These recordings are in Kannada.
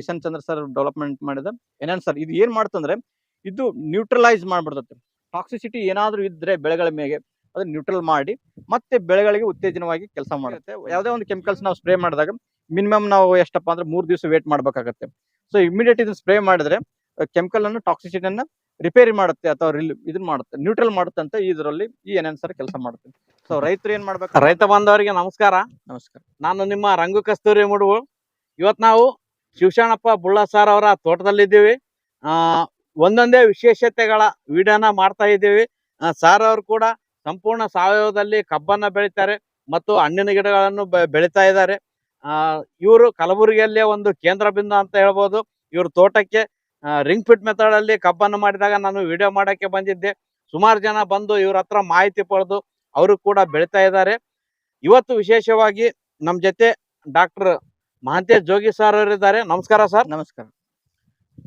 ಕಿಶನ್ ಚಂದ್ರ ಸರ್ ಡೆವಲಪ್ಮೆಂಟ್ ಮಾಡಿದ. ಏನೇನು ಸರ್ ಇದು ಏನ್ ಮಾಡ್ತಂದ್ರೆ ಇದು ನ್ಯೂಟ್ರಲೈಸ್ ಮಾಡ್ಬಿಡ್ತೈತೆ. ಟಾಕ್ಸಿಸಿಟಿ ಏನಾದರೂ ಇದ್ರೆ ಬೆಳೆಗಳ ಮೇಲೆ ಅದನ್ನ ನ್ಯೂಟ್ರಲ್ ಮಾಡಿ ಮತ್ತೆ ಬೆಳೆಗಳಿಗೆ ಉತ್ತೇಜನವಾಗಿ ಕೆಲಸ ಮಾಡುತ್ತೆ. ಯಾವುದೇ ಒಂದು ಕೆಮಿಕಲ್ಸ್ ನಾವು ಸ್ಪ್ರೇ ಮಾಡಿದಾಗ ಮಿನಿಮಮ್ ನಾವು ಎಷ್ಟಪ್ಪ ಅಂದ್ರೆ ಮೂರು ದಿವಸ ವೇಟ್ ಮಾಡಬೇಕಾಗತ್ತೆ. ಸೊ ಇಮಿಡಿಯೇಟ್ ಇದನ್ನ ಸ್ಪ್ರೇ ಮಾಡಿದ್ರೆ ಕೆಮಿಕಲ್ ಅನ್ನು ಟಾಕ್ಸಿಸಿಟಿಯನ್ನು ರಿಪೇರಿ ಮಾಡುತ್ತೆ ಅಥವಾ ರಿಲ್ ಇದನ್ನ ಮಾಡುತ್ತೆ ನ್ಯೂಟ್ರಲ್ ಮಾಡುತ್ತೆ ಅಂತ ಇದರಲ್ಲಿ ಈ ಏನೇನ್ ಸರ್ ಕೆಲಸ ಮಾಡುತ್ತೆ. ಸೊ ರೈತರು ಏನ್ ಮಾಡ್ಬೇಕು? ರೈತ ಬಾಂಧವರಿಗೆ ನಮಸ್ಕಾರ. ನಮಸ್ಕಾರ. ನಾನು ನಿಮ್ಮ ರಂಗು ಕಸ್ತೂರಿ ಮುಡುವು ಇವತ್ತು ನಾವು ಶಿವಶರಣಪ್ಪ ಬುಳ್ಳ ಸರ್ ಅವರ ತೋಟದಲ್ಲಿದ್ದೀವಿ. ಒಂದೊಂದೇ ವಿಶೇಷತೆಗಳ ವಿಡಿಯೋನ ಮಾಡ್ತಾ ಇದ್ದೀವಿ. ಸಾರ್ ಅವರು ಕೂಡ ಸಂಪೂರ್ಣ ಸಾವಯವದಲ್ಲಿ ಕಬ್ಬನ್ನ ಬೆಳಿತಾರೆ ಮತ್ತು ಹಣ್ಣಿನ ಗಿಡಗಳನ್ನು ಬೆಳಿತಾ ಇದ್ದಾರೆ. ಇವರು ಕಲಬುರಗಿಯಲ್ಲೇ ಒಂದು ಕೇಂದ್ರ ಬಿಂದು ಅಂತ ಹೇಳ್ಬೋದು. ಇವ್ರ ತೋಟಕ್ಕೆ ರಿಂಗ್ ಫಿಟ್ ಮೆಥಡ್ ಅಲ್ಲಿ ಕಬ್ಬನ್ನು ಮಾಡಿದಾಗ ನಾನು ವಿಡಿಯೋ ಮಾಡೋಕ್ಕೆ ಬಂದಿದ್ದೆ. ಸುಮಾರು ಜನ ಬಂದು ಇವ್ರ ಹತ್ರ ಮಾಹಿತಿ ಪಡೆದು ಅವರು ಕೂಡ ಬೆಳಿತಾ ಇದ್ದಾರೆ. ಇವತ್ತು ವಿಶೇಷವಾಗಿ ನಮ್ಮ ಜೊತೆ ಡಾಕ್ಟರ್ ಮಹಾಂತೇಶ್ ಜೋಗಿ ಸರ್ ಅವರಿದ್ದಾರೆ. ನಮಸ್ಕಾರ ಸರ್ ನಮಸ್ಕಾರ.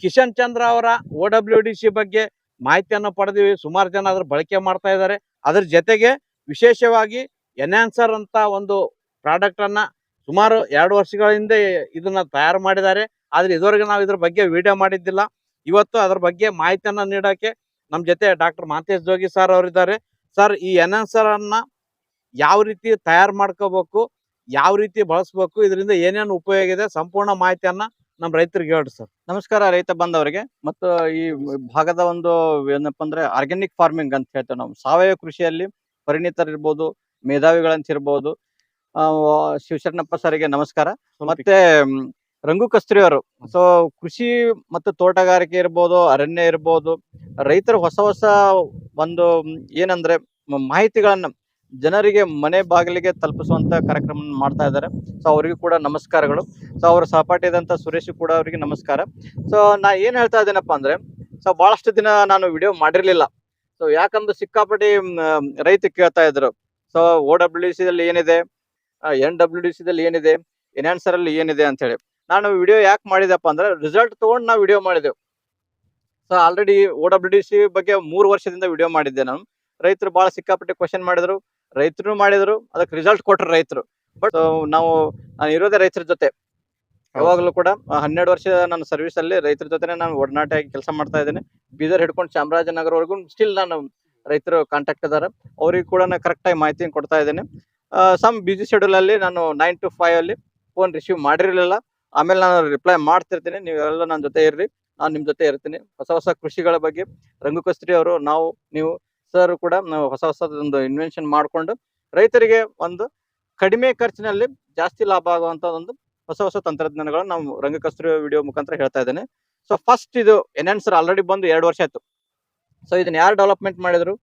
ಕಿಶನ್ ಚಂದ್ರ ಅವರ ಓ ಡಬ್ಲ್ಯೂ ಡಿ ಸಿ ಬಗ್ಗೆ ಮಾಹಿತಿಯನ್ನು ಪಡೆದಿವಿ. ಸುಮಾರು ಜನ ಅದ್ರ ಬಳಕೆ ಮಾಡ್ತಾ ಇದ್ದಾರೆ. ಅದ್ರ ಜೊತೆಗೆ ವಿಶೇಷವಾಗಿ ಎನ್ಹಾನ್ಸರ್ ಅಂತ ಒಂದು ಪ್ರಾಡಕ್ಟ್ ಅನ್ನ ಸುಮಾರು ಎರಡು ವರ್ಷಗಳ ಹಿಂದೆ ಇದನ್ನ ತಯಾರು ಮಾಡಿದ್ದಾರೆ. ಆದ್ರೆ ಇದುವರೆಗೆ ನಾವು ಇದ್ರ ಬಗ್ಗೆ ವಿಡಿಯೋ ಮಾಡಿದ್ದಿಲ್ಲ. ಇವತ್ತು ಅದ್ರ ಬಗ್ಗೆ ಮಾಹಿತಿಯನ್ನ ನೀಡಕ್ಕೆ ನಮ್ ಜೊತೆ ಡಾಕ್ಟರ್ ಮಹಾಂತೇಶ್ ಜೋಗಿ ಸರ್ ಅವರಿದ್ದಾರೆ. ಸರ್ ಈ ಎನ್ಹಾನ್ಸರ್ ಅನ್ನ ಯಾವ ರೀತಿ ತಯಾರು ಮಾಡ್ಕೋಬೇಕು? ಯಾವ ರೀತಿ ಬಳಸಬೇಕು ಇದರಿಂದ ಏನೇನು ಉಪಯೋಗ ಇದೆ ಸಂಪೂರ್ಣ ಮಾಹಿತಿಯನ್ನ ನಮ್ಮ ರೈತರಿಗೆ ಹೇಳ್ರಿ ಸರ್. ನಮಸ್ಕಾರ ರೈತ ಬಂದವರಿಗೆ. ಮತ್ತು ಈ ಭಾಗದ ಒಂದು ಏನಪ್ಪ ಅಂದ್ರೆ ಆರ್ಗ್ಯಾನಿಕ್ ಫಾರ್ಮಿಂಗ್ ಅಂತ ಹೇಳ್ತೇವೆ ನಾವು. ಸಾವಯವ ಕೃಷಿಯಲ್ಲಿ ಪರಿಣಿತರಿರ್ಬೋದು ಮೇಧಾವಿಗಳಂತ ಇರ್ಬೋದು. ಶಿವಶರಣಪ್ಪ ಸರ್ಗೆ ನಮಸ್ಕಾರ. ಮತ್ತೆ ರಂಗು ಕಸ್ತ್ರಿ ಅವರು. ಸೊ ಕೃಷಿ ಮತ್ತು ತೋಟಗಾರಿಕೆ ಇರ್ಬೋದು ಅರಣ್ಯ ಇರ್ಬೋದು ರೈತರು ಹೊಸ ಹೊಸ ಒಂದು ಏನಂದ್ರೆ ಮಾಹಿತಿಗಳನ್ನ ಜನರಿಗೆ ಮನೆ ಬಾಗಿಲಿಗೆ ತಲುಪಿಸುವಂಥ ಕಾರ್ಯಕ್ರಮ ಮಾಡ್ತಾ ಇದ್ದಾರೆ. ಸೊ ಅವರಿಗೂ ಕೂಡ ನಮಸ್ಕಾರಗಳು. ಸೊ ಅವರ ಸಹಪಾಠಿ ಸುರೇಶು ಸುರೇಶ್ ಕೂಡ ಅವರಿಗೆ ನಮಸ್ಕಾರ. ಸೊ ನಾ ಏನು ಹೇಳ್ತಾ ಇದ್ದೇನಪ್ಪ ಅಂದ್ರೆ ಸೊ ಬಹಳಷ್ಟು ದಿನ ನಾನು ವಿಡಿಯೋ ಮಾಡಿರಲಿಲ್ಲ. ಸೊ ಯಾಕಂದ್ರೆ ಸಿಕ್ಕಾಪಟ್ಟಿ ರೈತ ಕೇಳ್ತಾ ಇದ್ರು. So O W D C ದಲ್ಲಿ ಏನಿದೆ ಎನ್ ಡಬ್ಲ್ಯೂ ಡಿ ಸಿದಲ್ಲಿ ಏನಿದೆ ಎನ್ಹಾನ್ಸರ್ ಅಲ್ಲಿ ಏನಿದೆ ಅಂತ ಹೇಳಿ. ನಾನು ವಿಡಿಯೋ ಯಾಕೆ ಮಾಡಿದಪ್ಪ ಅಂದ್ರೆ ರಿಸಲ್ಟ್ ತಗೊಂಡು ನಾವು ವಿಡಿಯೋ ಮಾಡಿದೆವು. So already O W D C ಬಗ್ಗೆ ಮೂರು ವರ್ಷದಿಂದ ವಿಡಿಯೋ ಮಾಡಿದ್ದೆ ನಾನು. ರೈತರು ಬಹಳ ಸಿಕ್ಕಾಪಟ್ಟೆ ಕ್ವಶನ್ ಮಾಡಿದ್ರು. ರೈತರು ಮಾಡಿದ್ರು, ಅದಕ್ಕೆ ರಿಸಲ್ಟ್ ಕೊಟ್ರು ರೈತರು. ಬಟ್ ನಾವು, ನಾನು ಇರೋದೇ ರೈತರ ಜೊತೆ. ಯಾವಾಗಲೂ ಕೂಡ ಹನ್ನೆರಡು ವರ್ಷ ನನ್ನ ಸರ್ವಿಸ್ ಅಲ್ಲಿ ರೈತರ ಜೊತೆನೆ ನಾನು ಒಡನಾಟಿಯಾಗಿ ಕೆಲಸ ಮಾಡ್ತಾ ಇದ್ದೇನೆ. ಬೀದರ್ ಹಿಡ್ಕೊಂಡು ಚಾಮರಾಜನಗರವರೆಗೂ ಸ್ಟಿಲ್ ನಾನು ರೈತರು ಕಾಂಟ್ಯಾಕ್ಟ್ ಇದ್ದಾರೆ ಅವ್ರಿಗೆ ಕೂಡ ನಾನು ಕರೆಕ್ಟ್ ಆಗಿ ಮಾಹಿತಿ ಕೊಡ್ತಾ ಇದ್ದೇನೆ. ಸಮ್ ಬ್ಯುಸಿ ಶೆಡ್ಯೂಲ್ ಅಲ್ಲಿ ನಾನು ನೈನ್ ಟು ಫೈವ್ ಅಲ್ಲಿ ಫೋನ್ ರಿಸೀವ್ ಮಾಡಿರಲಿಲ್ಲ. ಆಮೇಲೆ ನಾನು ರಿಪ್ಲೈ ಮಾಡ್ತಿರ್ತೀನಿ. ನೀವೆಲ್ಲ ನನ್ನ ಜೊತೆ ಇರ್ರಿ. ನಾನು ನಿಮ್ಮ ಜೊತೆ ಇರ್ತೀನಿ. ಹೊಸ ಹೊಸ ಕೃಷಿಗಳ ಬಗ್ಗೆ ರಂಗು ಕಸ್ತ್ರಿ ಅವರು, ನಾವು, ನೀವು ಸರ್ ಕೂಡ ನಾವು ಹೊಸ ಹೊಸದೊಂದು ಇನ್ವೆನ್ಷನ್ ಮಾಡಿಕೊಂಡು ರೈತರಿಗೆ ಒಂದು ಕಡಿಮೆ ಖರ್ಚಿನಲ್ಲಿ ಜಾಸ್ತಿ ಲಾಭ ಆಗುವಂತ ಒಂದು ಹೊಸ ಹೊಸ ತಂತ್ರಜ್ಞಾನಗಳನ್ನು ನಾವು ರಂಗಕಸ್ತೂರಿ ವಿಡಿಯೋ ಮುಖಾಂತರ ಹೇಳ್ತಾ ಇದ್ದೇನೆ. ಸೊ ಫಸ್ಟ್ ಇದು ಎನ್ಹಾನ್ಸರ್ ಆಲ್ರೆಡಿ ಬಂದು ಎರಡು ವರ್ಷ ಆಯ್ತು. ಸೊ ಇದನ್ನ ಯಾರು ಡೆವಲಪ್ಮೆಂಟ್ ಮಾಡಿದ್ರು?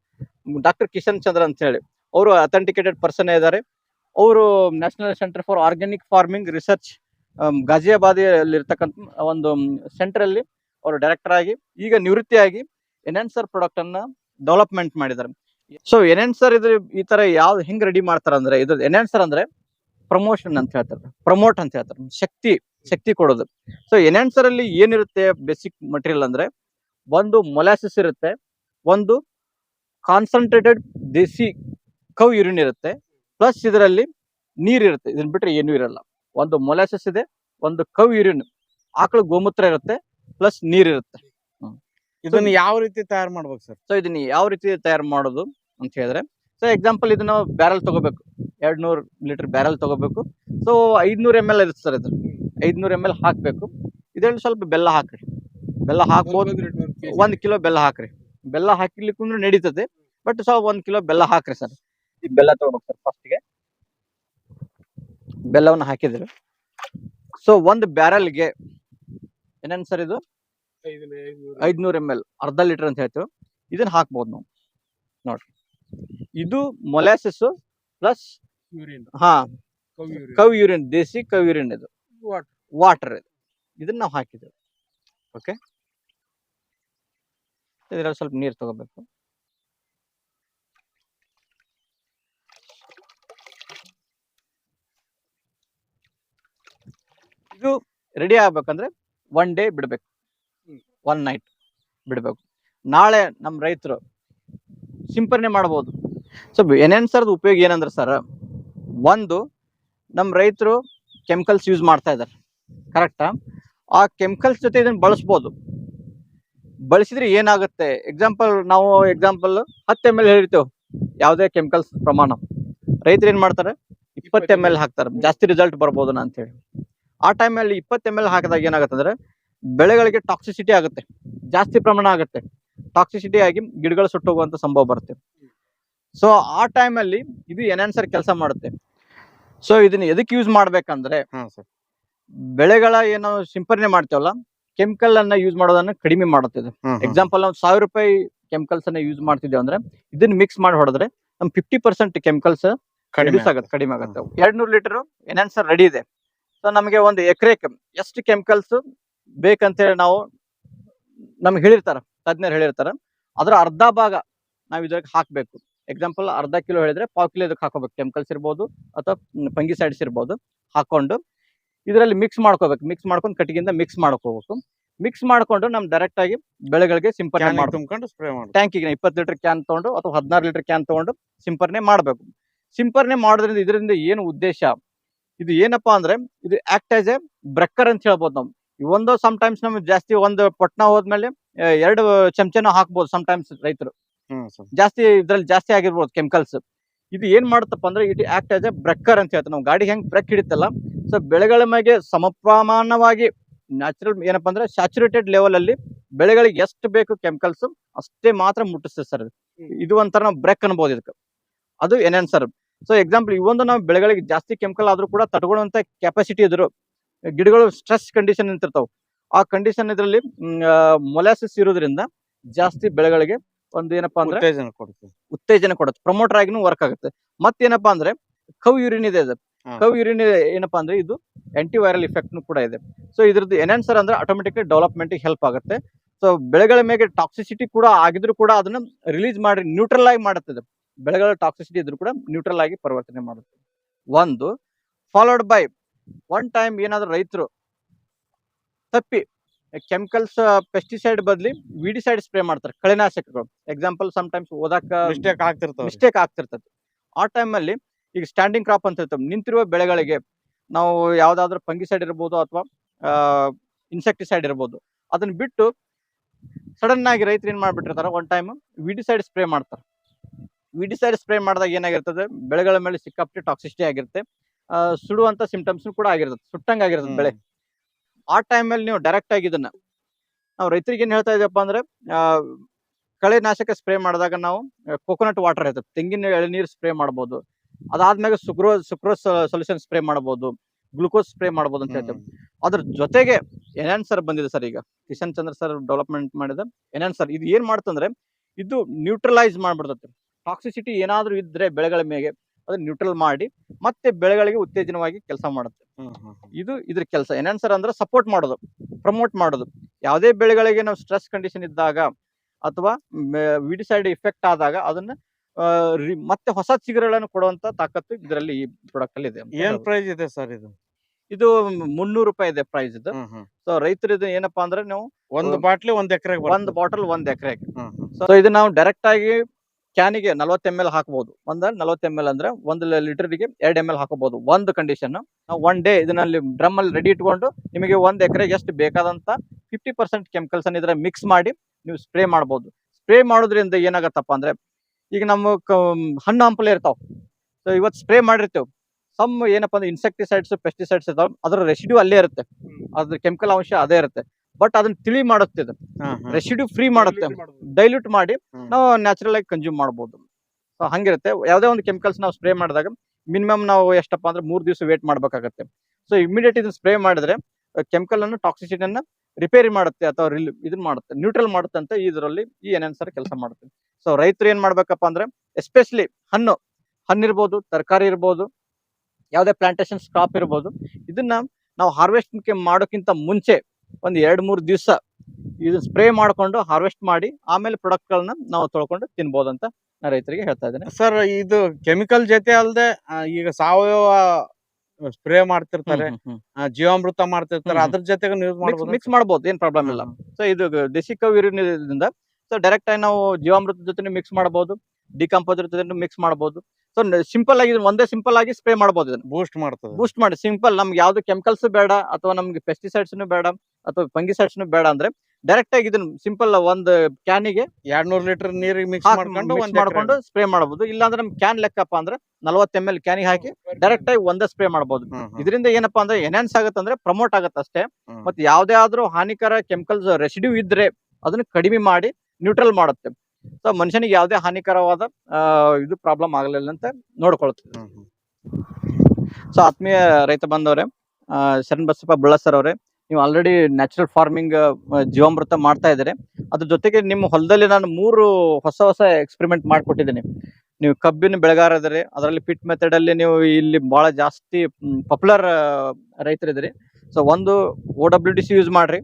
ಡಾಕ್ಟರ್ ಕಿಶನ್ ಚಂದ್ರ ಅಂತ ಹೇಳಿ. ಅವರು ಅಥೆಂಟಿಕೇಟೆಡ್ ಪರ್ಸನ್ ಇದ್ದಾರೆ. ಅವರು national centre for organic farming research Ghaziabad ಅಲ್ಲಿ ಇರ್ತಕ್ಕಂಥ ಒಂದು ಸೆಂಟರ್ ಅಲ್ಲಿ ಅವರು ಡೈರೆಕ್ಟರ್ ಆಗಿ ಈಗ ನಿವೃತ್ತಿಯಾಗಿ ಎನ್ಹಾನ್ಸರ್ ಪ್ರಾಡಕ್ಟ್ ಅನ್ನ ಡೆವಲಪ್ಮೆಂಟ್ ಮಾಡಿದ್ದಾರೆ. ಸೊ ಎನ್ಎನ್ಸರ್ ಇದ್ರ ಈ ತರ ಯಾವ್ದು ಹೆಂಗ್ ರೆಡಿ ಮಾಡ್ತಾರ ಅಂದ್ರೆ ಎನ್ಹ್ಯಾಂಡ್ ಸರ್ ಅಂದ್ರೆ ಪ್ರಮೋಷನ್ ಅಂತ ಹೇಳ್ತಾರೆ. ಪ್ರಮೋಟ್ ಅಂತ ಹೇಳ್ತಾರೆ. ಶಕ್ತಿ ಶಕ್ತಿ ಕೊಡೋದು. ಸೊ ಸರ್ ಅಲ್ಲಿ ಏನಿರುತ್ತೆ ಬೇಸಿಕ್ ಮಟೀರಿಯಲ್ ಅಂದ್ರೆ ಒಂದು ಮೊಲಾಸಿಸ್ ಇರುತ್ತೆ, ಒಂದು ಕಾನ್ಸಂಟ್ರೇಟೆಡ್ ದೇಸಿ ಕವ್ ಯೂರಿನ್ ಇರುತ್ತೆ ಪ್ಲಸ್ ಇದರಲ್ಲಿ ನೀರಿರುತ್ತೆ ಇದನ್ನ ಬಿಟ್ರೆ ಏನೂ ಇರಲ್ಲ. ಒಂದು ಮೊಲಾಸಿಸ್ ಇದೆ, ಒಂದು ಕವ್ ಯೂರಿನ್ ಆಕಳು ಗೋಮೂತ್ರ ಇರುತ್ತೆ ಪ್ಲಸ್ ನೀರ್ ಇರುತ್ತೆ. ಇದನ್ನ ಯಾವ ರೀತಿ ತಯಾರು ಮಾಡ್ಬೇಕು ಸರ್? ಸೊ ಇದನ್ನ ಯಾವ ರೀತಿ ತಯಾರು ಮಾಡೋದು ಅಂತ ಹೇಳಿದ್ರೆ ಸೊ ಎಕ್ಸಾಂಪಲ್ ಇದನ್ನ ಬ್ಯಾರಲ್ ತಗೋಬೇಕು. ಎರಡ್ ನೂರು ಲೀಟರ್ ಬ್ಯಾರಲ್ ತಗೋಬೇಕು. ಸೊ ಐದ್ನೂರ್ ಎಂ ಎಲ್ ಇರುತ್ತೆ ಸರ್ ಇದು. ಐದ್ನೂರ್ ಎಂ ಎಲ್ ಹಾಕ್ಬೇಕು. ಇದ್ರಲ್ಲಿ ಸ್ವಲ್ಪ ಬೆಲ್ಲ ಹಾಕ್ರಿ. ಬೆಲ್ಲ ಹಾಕ್ಬೋದು. ಒಂದ್ ಕಿಲೋ ಬೆಲ್ಲ ಹಾಕ್ರಿ. ಬೆಲ್ಲ ಹಾಕಿರ್ಲಿಕ್ಕೂ ನಡೀತದೆ. ಬಟ್ ಸೊ ಒಂದ್ ಕಿಲೋ ಬೆಲ್ಲ ಹಾಕ್ರಿ ಸರ್. ಈ ಬೆಲ್ಲ ತಗೋಬೇಕು ಸರ್ ಫಸ್ಟ್ಗೆ ಬೆಲ್ಲವನ್ನು ಹಾಕಿದ್ರೆ. ಸೊ ಒಂದು ಬ್ಯಾರಲ್ಗೆ ಏನೇನು ಸರ್ ಇದು? ಐದ್ನೂರ್. ಎಂ ಎಲ್ ಅರ್ಧ ಲೀಟರ್ ಅಂತ ಹೇಳ್ತೇವೆ. ಇದನ್ನ ಹಾಕ್ಬೋದು ನಾವು. ನೋಡ್ರಿ. ಇದು ಮೊಲಾಸಿಸ್ ಪ್ಲಸ್ ಹಾ cow urine desi cow urine ಇದು. ವಾಟರ್ ಇದು. ಇದನ್ನ ನಾವು ಹಾಕಿದ್ದೇವೆ. ಓಕೆ ಇದ್ರಲ್ಲಿ ಸ್ವಲ್ಪ ನೀರು ತಗೋಬೇಕು. ಇದು ರೆಡಿ ಆಗ್ಬೇಕಂದ್ರೆ ಒನ್ ಡೇ ಬಿಡ್ಬೇಕು. ಒನ್ ನೈಟ್ ಬಿಡಬೇಕು. ನಾಳೆ ನಮ್ಮ ರೈತರು ಸಿಂಪರಣೆ ಮಾಡ್ಬೋದು. ಸೊ ಸರ್ದು ಉಪಯೋಗ ಏನಂದ್ರೆ ಸರ್ ಒಂದು ನಮ್ಮ ರೈತರು ಕೆಮಿಕಲ್ಸ್ ಯೂಸ್ ಮಾಡ್ತಾ ಇದ್ದಾರೆ ಕರೆಕ್ಟಾ ಆ? ಕೆಮಿಕಲ್ಸ್ ಜೊತೆ ಇದನ್ನು ಬಳಸ್ಬೋದು. ಬಳಸಿದ್ರೆ ಏನಾಗುತ್ತೆ? ಎಕ್ಸಾಂಪಲ್ ನಾವು ಎಕ್ಸಾಂಪಲ್ ಹತ್ತು ಎಂ ಎಲ್ ಹೇಳಿರ್ತೇವೆ. ಯಾವುದೇ ಕೆಮಿಕಲ್ಸ್ ಪ್ರಮಾಣ. ರೈತರು ಏನು ಮಾಡ್ತಾರೆ? ಇಪ್ಪತ್ತು ಎಂ ಎಲ್ ಹಾಕ್ತಾರೆ. ಜಾಸ್ತಿ ರಿಸಲ್ಟ್ ಬರ್ಬೋದು ಅಂತ ಹೇಳಿ. ಆ ಟೈಮಲ್ಲಿ ಇಪ್ಪತ್ತು ಎಂ ಎಲ್ ಹಾಕಿದಾಗ ಏನಾಗುತ್ತೆ ಅಂದ್ರೆ ಬೆಳೆಗಳಿಗೆ ಟಾಕ್ಸಿಸಿಟಿ ಆಗುತ್ತೆ. ಜಾಸ್ತಿ ಪ್ರಮಾಣ ಆಗುತ್ತೆ. ಟಾಕ್ಸಿಸಿಟಿ ಆಗಿ ಗಿಡಗಳು ಸುಟ್ಟೋಗುವಂತ ಸಂಭವ ಬರುತ್ತೆ. ಸೊ ಆ ಟೈಮಲ್ಲಿ ಇದು ಎನ್ಹಾನ್ಸರ್ ಕೆಲಸ ಮಾಡುತ್ತೆ. ಸೊ ಇದನ್ನ ಎದಕ್ಕೆ ಯೂಸ್ ಮಾಡ್ಬೇಕಂದ್ರೆ ಬೆಳೆಗಳ ಏನೋ ಸಿಂಪರಣೆ ಮಾಡ್ತೇವಲ್ಲ ಕೆಮಿಕಲ್ ಅನ್ನ ಯೂಸ್ ಮಾಡೋದನ್ನ ಕಡಿಮೆ ಮಾಡುತ್ತೆ ಎಕ್ಸಾಂಪಲ್ ನಾವು ಸಾವಿರ ರೂಪಾಯಿ ಕೆಮಿಕಲ್ಸ್ ಅನ್ನ ಯೂಸ್ ಮಾಡ್ತಿದ್ದೇವೆ ಅಂದ್ರೆ ಇದನ್ನ ಮಿಕ್ಸ್ ಮಾಡಿ ಹೊಡೆದ್ರೆ ನಮ್ ಫಿಫ್ಟಿ ಪರ್ಸೆಂಟ್ ಕೆಮಿಕಲ್ಸ್ ಕಡಿಮೆ ಆಗುತ್ತೆ ಕಡಿಮೆ ಆಗುತ್ತೆ. ಎರಡ್ ನೂರು ಲೀಟರ್ ಎನ್ಹಾನ್ಸರ್ ರೆಡಿ ಇದೆ. ಸೊ ನಮಗೆ ಒಂದು ಎಕರೆಗೆ ಎಷ್ಟು ಕೆಮಿಕಲ್ಸ್ ಬೇಕಂತ ಹೇಳಿ ನಾವು ನಮ್ಗೆ ಹೇಳಿರ್ತಾರ ತಜ್ಞರು ಹೇಳಿರ್ತಾರ. ಅದರ ಅರ್ಧ ಭಾಗ ನಾವು ಇದ್ರಾಗ ಹಾಕಬೇಕು. ಎಕ್ಸಾಂಪಲ್ ಅರ್ಧ ಕಿಲೋ ಹೇಳಿದ್ರೆ ಪಾವ್ ಕಿಲೋ ಇದಕ್ಕೆ ಹಾಕೋಬೇಕು ಕೆಮಿಕಲ್ಸ್ ಇರ್ಬೋದು ಅಥವಾ ಫಂಗಿಸೈಡ್ಸ್ ಇರ್ಬೋದು ಹಾಕೊಂಡು ಇದರಲ್ಲಿ ಮಿಕ್ಸ್ ಮಾಡ್ಕೋಬೇಕು. ಮಿಕ್ಸ್ ಮಾಡ್ಕೊಂಡು ಕಟ್ಟಿಗೆಯಿಂದ ಮಿಕ್ಸ್ ಮಾಡ್ಕೋಬೇಕು. ಮಿಕ್ಸ್ ಮಾಡ್ಕೊಂಡು ನಮ್ ಡೈರೆಕ್ಟ್ ಆಗಿ ಬೆಳೆಗಳಿಗೆ ಸಿಂಪರಣೆ ಮಾಡ್ಕೊಂಡು ಸ್ಪ್ರೇ ಮಾಡಿ ಟ್ಯಾಂಕಿಗೆ ಇಪ್ಪತ್ತು ಲೀಟರ್ ಕ್ಯಾನ್ ತಗೊಂಡು ಅಥವಾ ಹದಿನಾರು ಲೀಟರ್ ಕ್ಯಾನ್ ತಗೊಂಡು ಸಿಂಪರಣೆ ಮಾಡಬೇಕು. ಸಿಂಪರಣೆ ಮಾಡೋದ್ರಿಂದ ಇದರಿಂದ ಏನು ಉದ್ದೇಶ? ಇದು ಏನಪ್ಪಾ ಅಂದ್ರೆ ಇದು ಆಕ್ಟ್ ಆಸ್ ಎ ಬ್ರೆಕ್ಕರ್ ಅಂತ ಹೇಳ್ಬೋದು ನಾವು. ಒಂದು ಸಮ್ ಟೈಮ್ಸ್ ನಮ್ಗೆ ಜಾಸ್ತಿ ಒಂದು ಪಟ್ನ ಹೋದ್ಮೇಲೆ ಎರಡು ಚಮಚನ ಹಾಕ್ಬೋದು ಸಮ್ ಟೈಮ್ಸ್ ರೈತರು ಸರ್. ಜಾಸ್ತಿ ಇದ್ರಲ್ಲಿ ಜಾಸ್ತಿ ಆಗಿರ್ಬೋದು ಕೆಮಿಕಲ್ಸ್ ಇದು ಏನ್ ಮಾಡುತ್ತಪ್ಪ ಅಂದ್ರೆ it act as a breaker ಅಂತ ಹೇಳ್ತಾರೆ. ನಾವು ಗಾಡಿ ಹೆಂಗ್ ಬ್ರೆಕ್ ಹಿಡಿತಲ್ಲ ಸೊ ಬೆಳೆಗಳ ಮೇಲೆ ಸಮಪ್ರಮಾಣವಾಗಿ ನ್ಯಾಚುರಲ್ ಏನಪ್ಪ ಅಂದ್ರೆ ಸ್ಯಾಚುರೇಟೆಡ್ ಲೆವೆಲ್ ಅಲ್ಲಿ ಬೆಳೆಗಳಿಗೆ ಎಷ್ಟು ಬೇಕು ಕೆಮಿಕಲ್ಸ್ ಅಷ್ಟೇ ಮಾತ್ರ ಮುಟ್ಟಿಸ್ತದೆ ಸರ್ ಇದು ಒಂಥರ ನಾವು ಬ್ರೆಕ್ ಅನ್ಬೋದು ಇದಕ್ಕೆ. ಅದು ಎನ್ಹಾನ್ಸರ್ ಸೊ ಎಕ್ಸಾಂಪಲ್ ಇವೊಂದು ನಾವು ಬೆಳೆಗಳಿಗೆ ಜಾಸ್ತಿ ಕೆಮಿಕಲ್ ಆದ್ರೂ ಕೂಡ ತಡ್ಕೊಳ್ಳುವಂತ ಕೆಪಾಸಿಟಿ ಇದ್ರು ಗಿಡಗಳು ಸ್ಟ್ರೆಸ್ ಕಂಡೀಷನ್ ಅಂತಿರ್ತಾವೆ ಆ ಕಂಡೀಷನ್ ಇದರಲ್ಲಿ ಮೊಲಾಸಿಸ್ ಇರೋದ್ರಿಂದ ಜಾಸ್ತಿ ಬೆಳೆಗಳಿಗೆ ಒಂದು ಏನಪ್ಪಾ ಅಂದ್ರೆ ಉತ್ತೇಜನ ಕೊಡುತ್ತೆ. ಉತ್ತೇಜನ ಕೊಡುತ್ತೆ. ಪ್ರಮೋಟರ್ ಆಗಿನೂ ವರ್ಕ್ ಆಗುತ್ತೆ. ಮತ್ತೇನಪ್ಪಾ ಅಂದ್ರೆ ಕವ್ ಯೂರಿನ್ ಇದೆ ಅದು. ಕವ್ ಯೂರಿನ್ ಏನಪ್ಪಾ ಅಂದ್ರೆ ಇದು ಆಂಟಿ ವೈರಲ್ ಇಫೆಕ್ಟ್ ಕೂಡ ಇದೆ. ಸೊ ಇದ್ರದ್ದು ಎನ್ಹಾನ್ಸರ್ ಅಂದ್ರೆ ಆಟೋಮೆಟಿಕ್ಲಿ ಡೆವಲಪ್ಮೆಂಟ್ ಹೆಲ್ಪ್ ಆಗುತ್ತೆ. ಸೊ ಬೆಳೆಗಳ ಮೇಲೆ ಟಾಕ್ಸಿಸಿಟಿ ಕೂಡ ಆಗಿದ್ರು ಕೂಡ ಅದನ್ನ ರಿಲೀಸ್ ಮಾಡಿ ನ್ಯೂಟ್ರಲ್ ಆಗಿ ಮಾಡುತ್ತೆ ಇದು. ಬೆಳೆಗಳ ಟಾಕ್ಸಿಸಿಟಿ ಇದ್ರು ಕೂಡ ನ್ಯೂಟ್ರಲ್ ಆಗಿ ಪರಿವರ್ತನೆ ಮಾಡುತ್ತೆ. ಒಂದು ಫಾಲೋಡ್ ಬೈ ಒನ್ ಟೈಮ್ ಏನಾದರೂ ರೈತರು ತಪ್ಪಿ ಕೆಮಿಕಲ್ಸ್ ಪೆಸ್ಟಿಸೈಡ್ ಬದ್ಲಿ ವಿಡಿಸೈಡ್ ಸ್ಪ್ರೇ ಮಾಡ್ತಾರೆ ಕಳೆನಾಶಕಗಳು. ಎಕ್ಸಾಂಪಲ್ ಸಮ್ ಟೈಮ್ಸ್ ಓದಾಕ ಮಿಸ್ಟೇಕ್ ಆಗ್ತಿರ್ತದೆ ಮಿಸ್ಟೇಕ್ ಆಗ್ತಿರ್ತದೆ. ಆ ಟೈಮಲ್ಲಿ ಈಗ ಸ್ಟ್ಯಾಂಡಿಂಗ್ ಕ್ರಾಪ್ ಅಂತ ಇರ್ತವೆ ನಿಂತಿರುವ ಬೆಳೆಗಳಿಗೆ ನಾವು ಯಾವುದಾದ್ರೂ ಫಂಗಿಸೈಡ್ ಇರ್ಬೋದು ಅಥವಾ ಇನ್ಸೆಕ್ಟಿಸೈಡ್ ಇರ್ಬೋದು. ಅದನ್ನ ಬಿಟ್ಟು ಸಡನ್ ಆಗಿ ರೈತರು ಏನು ಮಾಡ್ಬಿಟ್ಟಿರ್ತಾರೆ ಒನ್ ಟೈಮ್ ವಿಡಿಸೈಡ್ ಸ್ಪ್ರೇ ಮಾಡ್ತಾರೆ. ವಿಡಿಸೈಡ್ ಸ್ಪ್ರೇ ಮಾಡಿದಾಗ ಏನಾಗಿರ್ತದೆ ಬೆಳೆಗಳ ಮೇಲೆ ಸಿಕ್ಕಾಪಟ್ಟೆ ಟಾಕ್ಸಿಸಿಟಿ ಆಗಿರುತ್ತೆ. ಸುಡುವಂತ ಸಿಂಟಮ್ಸ್ ಕೂಡ ಆಗಿರ್ತದೆ ಸುಟ್ಟಂಗ ಆಗಿರ್ತದೆ ಬೆಳೆ. ಆ ಟೈಮಲ್ಲಿ ನೀವು ಡೈರೆಕ್ಟ್ ಆಗಿ ಇದನ್ನ ನಾವು ರೈತರಿಗೆ ಏನ್ ಹೇಳ್ತಾ ಇದೀವಪ್ಪ ಅಂದ್ರೆ ಕಳೆ ನಾಶಕ ಸ್ಪ್ರೇ ಮಾಡಿದಾಗ ನಾವು ಕೋಕೋನಟ್ ವಾಟರ್ ಇರ್ತದೆ ತೆಂಗಿನ ಎಳನೀರು ಸ್ಪ್ರೇ ಮಾಡ್ಬೋದು. ಅದಾದ್ಮೇಲೆ ಸುಕ್ರೋ ಸುಕ್ರೋಸ್ ಸೊಲ್ಯೂಷನ್ ಸ್ಪ್ರೇ ಮಾಡ್ಬೋದು ಗ್ಲುಕೋಸ್ ಸ್ಪ್ರೇ ಮಾಡ್ಬೋದು ಅಂತ ಹೇಳ್ತೇವೆ. ಅದ್ರ ಜೊತೆಗೆ ಎನ್ಹಾನ್ಸರ್ ಬಂದಿದೆ ಸರ್ ಈಗ. ಕಿಶನ್ ಚಂದ್ರ ಸರ್ ಡೆವಲಪ್ಮೆಂಟ್ ಮಾಡಿದ ಎನ್ಹಾನ್ಸರ್ ಇದು ಏನ್ ಮಾಡ್ತಂದ್ರೆ ಇದು ನ್ಯೂಟ್ರಲೈಸ್ ಮಾಡ್ಬಿಡ್ತೈತೆ. ಟಾಕ್ಸಿಸಿಟಿ ಏನಾದ್ರೂ ಇದ್ರೆ ಬೆಳೆಗಳ ಮೇಲೆ ಅದನ್ನ ನ್ಯೂಟ್ರಲ್ ಮಾಡಿ ಮತ್ತೆ ಬೆಳೆಗಳಿಗೆ ಉತ್ತೇಜನವಾಗಿ ಕೆಲಸ ಮಾಡುತ್ತೆ. ಇದು ಇದ್ರ ಕೆಲಸ. ಎನ್ಹಾನ್ಸರ್ ಅಂದ್ರೆ ಸಪೋರ್ಟ್ ಮಾಡೋದು ಪ್ರಮೋಟ್ ಮಾಡೋದು. ಯಾವುದೇ ಬೆಳೆಗಳಿಗೆ ನಾವು ಸ್ಟ್ರೆಸ್ ಕಂಡೀಷನ್ ಇದ್ದಾಗ ಅಥವಾ ವಿಡಿಸೈಡ್ ಇಫೆಕ್ಟ್ ಆದಾಗ ಅದನ್ನ ಮತ್ತೆ ಹೊಸ ಚಿಗುರುಗಳನ್ನು ಕೊಡುವಂತ ತಾಕತ್ತು ಇದರಲ್ಲಿ ಈ ಪ್ರಾಡಕ್ಟ್ ಅಲ್ಲಿ ಇದೆ ಏನ್ ಪ್ರೈಸ್ ಇದೆ ಸರ್ ಇದು? ಇದು ಮುನ್ನೂರು ರೂಪಾಯಿ ಇದೆ ಪ್ರೈಸ್ ಇದು. ಸೊ ರೈತರು ಇದು ಏನಪ್ಪಾ ಅಂದ್ರೆ ನೀವು ಒಂದು ಬಾಟ್ಲಿ ಒಂದ್ ಎಕರೆ ಒಂದ್ ಬಾಟಲ್ ಒಂದ್ ಎಕರೆಗೆ. ಸೊ ಇದು ನಾವು ಡೈರೆಕ್ಟ್ ಆಗಿ ಕ್ಯಾನಿಗೆ ನಲವತ್ತು ಎಂ ಎಲ್ ಹಾಕಬಹುದು ಒಂದ್ ನಲವತ್ತು ಎಂ ಎಲ್ ಅಂದ್ರೆ ಒಂದು ಲೀಟರ್ಗೆ ಎರಡು ಎಂ ಎಲ್ ಹಾಕಬಹುದು ಒಂದು ಕಂಡೀಷನ್ ನಾವು ಒನ್ ಡೇ ಇದನ್ನಲ್ಲಿ ಡ್ರಮ್ ಅಲ್ಲಿ ರೆಡಿ ಇಟ್ಕೊಂಡು ನಿಮಗೆ ಒಂದು ಎಕರೆಗೆ ಎಷ್ಟು ಬೇಕಾದಂತ ಫಿಫ್ಟಿ ಪರ್ಸೆಂಟ್ ಕೆಮಿಕಲ್ಸ್ ಅನ್ನು ಇದ್ರ ಮಿಕ್ಸ್ ಮಾಡಿ ನೀವು ಸ್ಪ್ರೇ ಮಾಡಬಹುದು ಸ್ಪ್ರೇ ಮಾಡೋದ್ರಿಂದ ಏನಾಗತ್ತಪ್ಪ ಅಂದ್ರೆ ಈಗ ನಮ್ಮ ಹಣ್ಣು ಹಂಪಲೆ ಇರ್ತಾವ. ಸೊ ಇವತ್ತು ಸ್ಪ್ರೇ ಮಾಡಿರ್ತೇವೆ. ಸಮ್ ಏನಪ್ಪಾ ಅಂದ್ರೆ ಇನ್ಸೆಕ್ಟಿಸೈಡ್ಸ್ ಪೆಸ್ಟಿಸೈಡ್ಸ್ ಇರ್ತಾವ. ಅದರ ರೆಸಿಡ್ಯೂ ಅಲ್ಲೇ ಇರುತ್ತೆ. ಅದ್ರ ಕೆಮಿಕಲ್ ಅಂಶ ಅದೇ ಇರುತ್ತೆ. ಬಟ್ ಅದನ್ನ ತಿಳಿ ಮಾಡುತ್ತೆ ಇದು. ರೆಸಿಡ್ಯೂ ಫ್ರೀ ಮಾಡುತ್ತೆ. ಡೈಲ್ಯೂಟ್ ಮಾಡಿ ನಾವು ನ್ಯಾಚುರಲ್ ಆಗಿ ಕನ್ಸ್ಯೂಮ್ ಮಾಡಬಹುದು ಸೊ ಹಂಗಿರುತ್ತೆ. ಯಾವುದೇ ಒಂದು ಕೆಮಿಕಲ್ಸ್ ನಾವು ಸ್ಪ್ರೇ ಮಾಡಿದಾಗ ಮಿನಿಮಮ್ ನಾವು ಎಷ್ಟಪ್ಪ ಅಂದ್ರೆ ಮೂರ್ ದಿವಸ ವೇಟ್ ಮಾಡ್ಬೇಕಾಗತ್ತೆ. ಸೊ ಇಮಿಡಿಯೇಟ್ ಇದನ್ನ ಸ್ಪ್ರೇ ಮಾಡಿದ್ರೆ ಕೆಮಿಕಲ್ ಅನ್ನು ಟಾಕ್ಸಿಸಿಟಿಯನ್ನ ರಿಪೇರಿ ಮಾಡುತ್ತೆ ಅಥವಾ ರಿಲ್ ಇದನ್ನ ಮಾಡುತ್ತೆ ನ್ಯೂಟ್ರಲ್ ಮಾಡುತ್ತೆ ಅಂತ ಇದರಲ್ಲಿ ಈ ಎನ್ಎನ್ಸರ್ ಕೆಲಸ ಮಾಡುತ್ತೆ. ಸೊ ರೈತರು ಏನ್ ಮಾಡ್ಬೇಕಪ್ಪ ಅಂದ್ರೆ ಎಸ್ಪೆಷಲಿ ಹಣ್ಣು ಹಣ್ಣಿರ್ಬೋದು ತರಕಾರಿ ಇರ್ಬೋದು ಯಾವುದೇ ಪ್ಲಾಂಟೇಶನ್ ಕ್ರಾಪ್ ಇರ್ಬೋದು ಇದನ್ನ ನಾವು ಹಾರ್ವೆಸ್ಟ್ ಮಾಡೋಕ್ಕಿಂತ ಮುಂಚೆ ಒಂದ್ ಎರಡ್ ಮೂರ್ ದಿವಸ ಇದು ಸ್ಪ್ರೇ ಮಾಡ್ಕೊಂಡು ಹಾರ್ವೆಸ್ಟ್ ಮಾಡಿ ಆಮೇಲೆ ಪ್ರಾಡಕ್ಟ್ ಗಳನ್ನ ನಾವು ತೊಳ್ಕೊಂಡು ತಿನ್ಬೋದು ಅಂತ ನಾನು ರೈತರಿಗೆ ಹೇಳ್ತಾ ಇದ್ದೇನೆ. ಸರ್ ಇದು ಕೆಮಿಕಲ್ ಜೊತೆ ಅಲ್ಲದೆ ಈಗ ಸಾವಯವ ಸ್ಪ್ರೇ ಮಾಡ್ತಿರ್ತಾರೆ ಜೀವಾಮೃತ ಮಾಡ್ತಿರ್ತಾರೆ ಅದ್ರ ಜೊತೆಗೆ ಮಿಕ್ಸ್ ಮಾಡ್ಬೋದು ಏನ್ ಪ್ರಾಬ್ಲಮ್ ಇಲ್ಲ. ಸೊ ಇದು ದೇಸಿ ಕವಿರಿಂದ ಸೊ ಡೈರೆಕ್ಟ್ ಆಗಿ ನಾವು ಜೀವಾಮೃತ ಜೊತೆ ಮಿಕ್ಸ್ ಮಾಡಬಹುದು ಡಿಕಂಪೋಸರ್ ಜೊತೆ ಮಿಕ್ಸ್ ಮಾಡಬಹುದು ಸೊ ಸಿಂಪಲ್ ಆಗಿ ಒಂದೇ ಸಿಂಪಲ್ ಆಗಿ ಸ್ಪ್ರೇ ಮಾಡಬಹುದು ಬೂಸ್ಟ್ ಮಾಡ್ತದೆ. ಬೂಸ್ಟ್ ಮಾಡಿ ಸಿಂಪಲ್ ನಮ್ಗೆ ಯಾವ್ದು ಕೆಮಿಕಲ್ಸ್ ಬೇಡ ಅಥವಾ ನಮ್ಗೆ ಪೆಸ್ಟಿಸೈಡ್ಸ್ ಬೇಡ ಅಥವಾ ಫಂಗಿಸೈಡ್ಸ್ ಬೇಡ ಅಂದ್ರೆ ಡೈರೆಕ್ಟ್ ಆಗಿ ಇದನ್ನ ಸಿಂಪಲ್ ಒಂದು ಕ್ಯಾನಿಗೆ ಎರಡ್ ನೂರ್ ಲೀಟರ್ ನೀರಿಗೆ ಮಿಕ್ಸ್ ಮಾಡ್ಕೊಂಡು ಒಂದ್ ಮಾಡ್ಕೊಂಡು ಸ್ಪ್ರೇ ಮಾಡಬಹುದು ಇಲ್ಲಾಂದ್ರೆ ನಮ್ ಕ್ಯಾನ್ ಲೆಕ್ಕಪ್ಪ ಅಂದ್ರೆ ನಲವತ್ತು ಎಂ ಎಲ್ ಕ್ಯಾನಿಗೆ ಹಾಕಿ ಡೈರೆಕ್ಟ್ ಆಗಿ ಒಂದೇ ಸ್ಪ್ರೇ ಮಾಡಬಹುದು ಇದರಿಂದ ಏನಪ್ಪಾ ಅಂದ್ರೆ ಎನ್ಹಾನ್ಸ್ ಆಗುತ್ತೆ ಅಂದ್ರೆ ಪ್ರಮೋಟ್ ಆಗತ್ತೆ ಅಷ್ಟೇ. ಮತ್ತೆ ಯಾವ್ದೇ ಆದ್ರೂ ಹಾನಿಕರ ಕೆಮಿಕಲ್ಸ್ ರೆಸಿಡ್ಯೂ ಇದ್ರೆ ಅದನ್ನ ಕಡಿಮೆ ಮಾಡಿ ನ್ಯೂಟ್ರಲ್ ಮಾಡುತ್ತೆ. ಸೊ ಮನುಷ್ಯನಿಗೆ ಯಾವುದೇ ಹಾನಿಕರವಾದ ಇದು ಪ್ರಾಬ್ಲಮ್ ಆಗಲಿಲ್ಲ ಅಂತ ನೋಡ್ಕೊಳ್ತದೆ ಸೊ ಆತ್ಮೀಯ ರೈತ ಬಂದವರೇ ಶರಣ್ ಬಸಪ್ಪ ಬುಳ್ಳ ಸರ್ ಅವರೇ ನೀವು ಆಲ್ರೆಡಿ ನ್ಯಾಚುರಲ್ ಫಾರ್ಮಿಂಗ್ ಜೀವಾಮೃತ ಮಾಡ್ತಾ ಇದ್ದಾರೆ. ಅದ್ರ ಜೊತೆಗೆ ನಿಮ್ಮ ಹೊಲದಲ್ಲಿ ನಾನು ಮೂರು ಹೊಸ ಹೊಸ ಎಕ್ಸ್ಪೆರಿಮೆಂಟ್ ಮಾಡಿಕೊಟ್ಟಿದ್ದೀನಿ. ನೀವು ಕಬ್ಬಿನ ಬೆಳೆಗಾರ ಅದರಲ್ಲಿ ಪಿಟ್ ಮೆಥಡ್ ಅಲ್ಲಿ ನೀವು ಇಲ್ಲಿ ಬಹಳ ಜಾಸ್ತಿ ಪಾಪ್ಯುಲರ್ ರೈತರಿದ್ದೀರಿ. ಸೊ ಒಂದು O W D C use ಮಾಡ್ರಿ.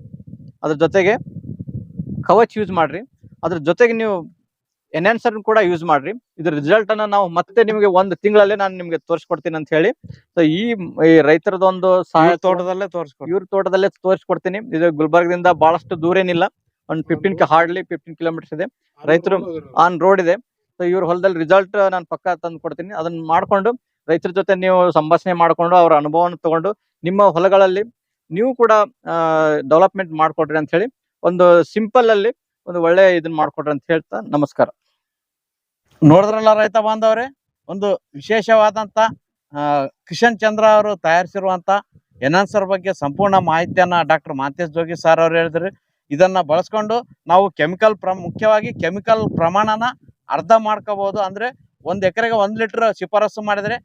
ಅದ್ರ ಜೊತೆಗೆ, ಕವಚ್ ಯೂಸ್ ಮಾಡ್ರಿ. ಅದ್ರ ಜೊತೆಗೆ ನೀವು ಎನ್ಹಾನ್ಸರ್ ಕೂಡ ಯೂಸ್ ಮಾಡ್ರಿ. ಇದ್ರ ರಿಸಲ್ಟ್ ಅನ್ನ ನಾವು ಮತ್ತೆ ನಿಮಗೆ ಒಂದು ತಿಂಗಳಲ್ಲೇ ನಾನು ನಿಮ್ಗೆ ತೋರಿಸ್ಕೊಡ್ತೀನಿ ಅಂತ ಹೇಳಿ. ಸೊ ಈ ರೈತರದೊಂದು ಸಹಾಯ ತೋಟದಲ್ಲೇ ತೋರಿಸ್ಕೊಡ್ತೀನಿ. ಇವ್ರ ತೋಟದಲ್ಲೇ ತೋರಿಸ್ಕೊಡ್ತೀನಿ. ಇದು ಗುಲ್ಬರ್ಗದಿಂದ ಬಹಳಷ್ಟು ದೂರ ಏನಿಲ್ಲ ಒಂದು ಫಿಫ್ಟೀನ್ ಹಾರ್ಡ್ಲಿ ಫಿಫ್ಟೀನ್ ಕಿಲೋಮೀಟರ್ಸ್ ಇದೆ. ರೈತರು ಆನ್ ರೋಡ್ ಇದೆ. ಸೊ ಇವ್ರ ಹೊಲದಲ್ಲಿ ರಿಸಲ್ಟ್ ನಾನು ಪಕ್ಕ ತಂದು ಕೊಡ್ತೀನಿ. ಅದನ್ನ ಮಾಡ್ಕೊಂಡು ರೈತರ ಜೊತೆ ನೀವು ಸಂಭಾಷಣೆ ಮಾಡ್ಕೊಂಡು ಅವ್ರ ಅನುಭವವನ್ನು ತಗೊಂಡು ನಿಮ್ಮ ಹೊಲಗಳಲ್ಲಿ ನೀವು ಕೂಡ ಡೆವಲಪ್ಮೆಂಟ್ ಮಾಡ್ಕೊಡ್ರಿ ಅಂತ ಹೇಳಿ ಒಂದು ಸಿಂಪಲ್ ಅಲ್ಲಿ ಒಂದು ಒಳ್ಳೆ ಇದನ್ನ ಮಾಡ್ಕೊಡ್ರಿ ಅಂತ ಹೇಳ್ತಾ ನಮಸ್ಕಾರ. ನೋಡಿದ್ರಲ್ಲ ರೈತ ಬಾಂಧವ್ರೆ? ಒಂದು ವಿಶೇಷವಾದಂತ ಕಿಶನ್ ಚಂದ್ರ ಅವರು ತಯಾರಿಸಿರುವಂತ ಎನ್ಹಾನ್ಸರ್ ಬಗ್ಗೆ ಸಂಪೂರ್ಣ ಮಾಹಿತಿಯನ್ನ ಡಾಕ್ಟರ್ ಮಾಂತೇಶ್ ಜೋಗಿ ಸರ್ ಅವ್ರು ಹೇಳಿದ್ರಿ. ಇದನ್ನ ಬಳಸ್ಕೊಂಡು ನಾವು ಕೆಮಿಕಲ್ ಪ್ರ, ಮುಖ್ಯವಾಗಿ ಕೆಮಿಕಲ್ ಪ್ರಮಾಣನ ಅರ್ಧ ಮಾಡ್ಕೋಬಹುದು ಅಂದ್ರೆ ಒಂದ್ ಎಕರೆಗೆ ಒಂದ್ ಲೀಟರ್ ಶಿಫಾರಸು ಮಾಡಿದ್ರೆ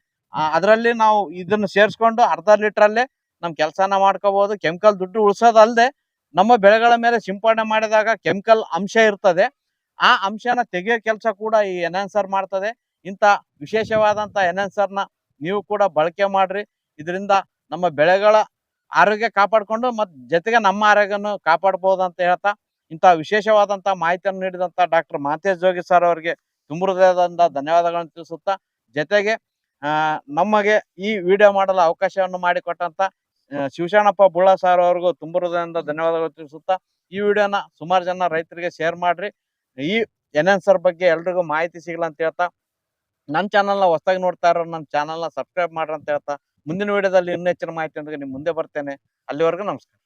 ಅದರಲ್ಲಿ ನಾವು ಇದನ್ನ ಸೇರಿಸ್ಕೊಂಡು ಅರ್ಧ ಲೀಟರ್ ಅಲ್ಲೇ ನಮ್ ಕೆಲಸನ ಮಾಡ್ಕೋಬಹುದು ಕೆಮಿಕಲ್ ದುಡ್ಡು ಉಳಿಸೋದಲ್ಲದೆ ನಮ್ಮ ಬೆಳೆಗಳ ಮೇಲೆ ಸಿಂಪಡಣೆ ಮಾಡಿದಾಗ ಕೆಮಿಕಲ್ ಅಂಶ ಇರ್ತದೆ. ಆ ಅಂಶನ ತೆಗೆಯೋ ಕೆಲಸ ಕೂಡ ಈ ಎನ್ಹಾನ್ಸರ್ ಮಾಡ್ತದೆ. ಇಂಥ ವಿಶೇಷವಾದಂಥ ಎನ್ಹಾನ್ಸರ್ನ ನೀವು ಕೂಡ ಬಳಕೆ ಮಾಡ್ರಿ. ಇದರಿಂದ ನಮ್ಮ ಬೆಳೆಗಳ ಆರೋಗ್ಯ ಕಾಪಾಡಿಕೊಂಡು ಮತ್ತು ಜೊತೆಗೆ ನಮ್ಮ ಆರೋಗ್ಯನು ಕಾಪಾಡ್ಬೋದು ಅಂತ ಹೇಳ್ತಾ ಇಂಥ ವಿಶೇಷವಾದಂಥ ಮಾಹಿತಿಯನ್ನು ನೀಡಿದಂಥ ಡಾಕ್ಟರ್ ಮಾತೇಶ್ ಜೋಗಿ ಸರ್ ಅವರಿಗೆ ತುಂಬ ಹೃದಯದಿಂದ ಧನ್ಯವಾದಗಳನ್ನು ತಿಳಿಸುತ್ತಾ ಜೊತೆಗೆ ನಮಗೆ ಈ ವಿಡಿಯೋ ಮಾಡಲು ಅವಕಾಶವನ್ನು ಮಾಡಿಕೊಟ್ಟಂಥ ಶಿವಶಾಣಪ್ಪ ಬುಳ್ಳ ಸರ್ ಅವ್ರಿಗೂ ತುಂಬ ಹೃದಯದಿಂದ ಧನ್ಯವಾದಗಳು ತಿಳಿಸುತ್ತಾ ಈ ವಿಡಿಯೋನ ಸುಮಾರು ಜನ ರೈತರಿಗೆ ಶೇರ್ ಮಾಡ್ರಿ. ಈ ಎನ್ ಎನ್ ಸರ್ ಬಗ್ಗೆ ಎಲ್ರಿಗೂ ಮಾಹಿತಿ ಸಿಗಲ್ಲ ಅಂತ ಹೇಳ್ತಾ ನನ್ನ ಚಾನಲ್ನ ಹೊಸದಾಗಿ ನೋಡ್ತಾ ಇರೋ ನನ್ನ ಚಾನಲ್ನ ಸಬ್ಸ್ಕ್ರೈಬ್ ಮಾಡ್ರಿ ಅಂತ ಹೇಳ್ತಾ, ಮುಂದಿನ ವಿಡಿಯೋದಲ್ಲಿ ಇನ್ನೂ ಹೆಚ್ಚಿನ ಮಾಹಿತಿಯೊಂದಿಗೆ ನಿಮ್ಮ ಮುಂದೆ ಬರ್ತೇನೆ. ಅಲ್ಲಿವರೆಗೂ ನಮಸ್ಕಾರ.